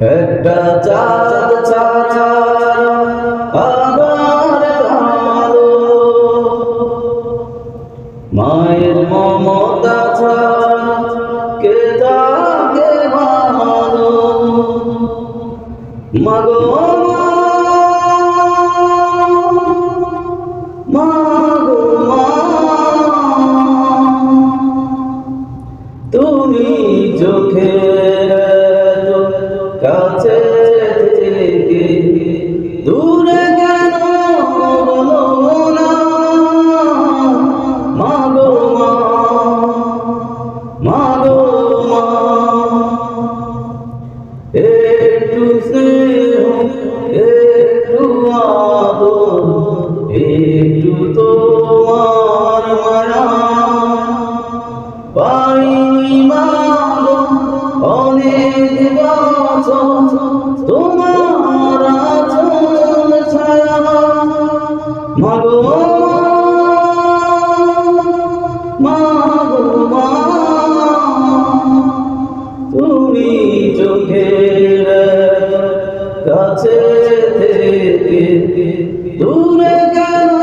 একটা চাঁদ ছাড়া আবার কালো মায়ের মমতা ছাড়া কে তাকে ভালো। মাগো কাছে তোমার আচল ছায়া মাগো মাগো মা তুমি চোখের কাছে থেকে দূরে কেন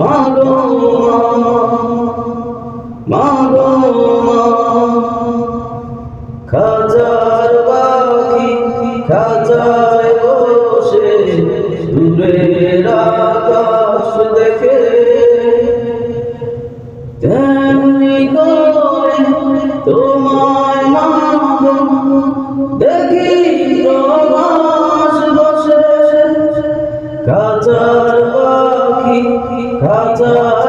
মাগো মাগো খাজার পাখি বসে আকাশ দেখে। তেমনি করে তোমায় মাগো, দেখি প্রবাস বসে। কাজার পাখি খাঁচায়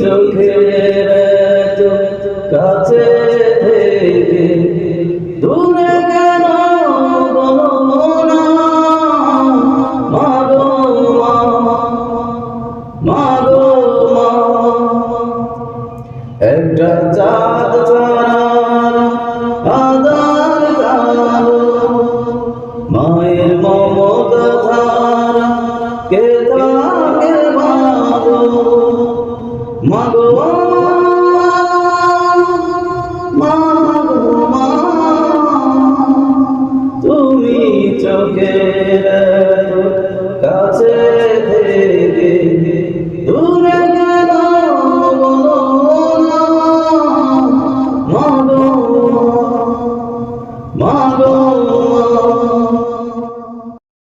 চোখের কাছে থেকে দূরে কেন বলো না? চোখের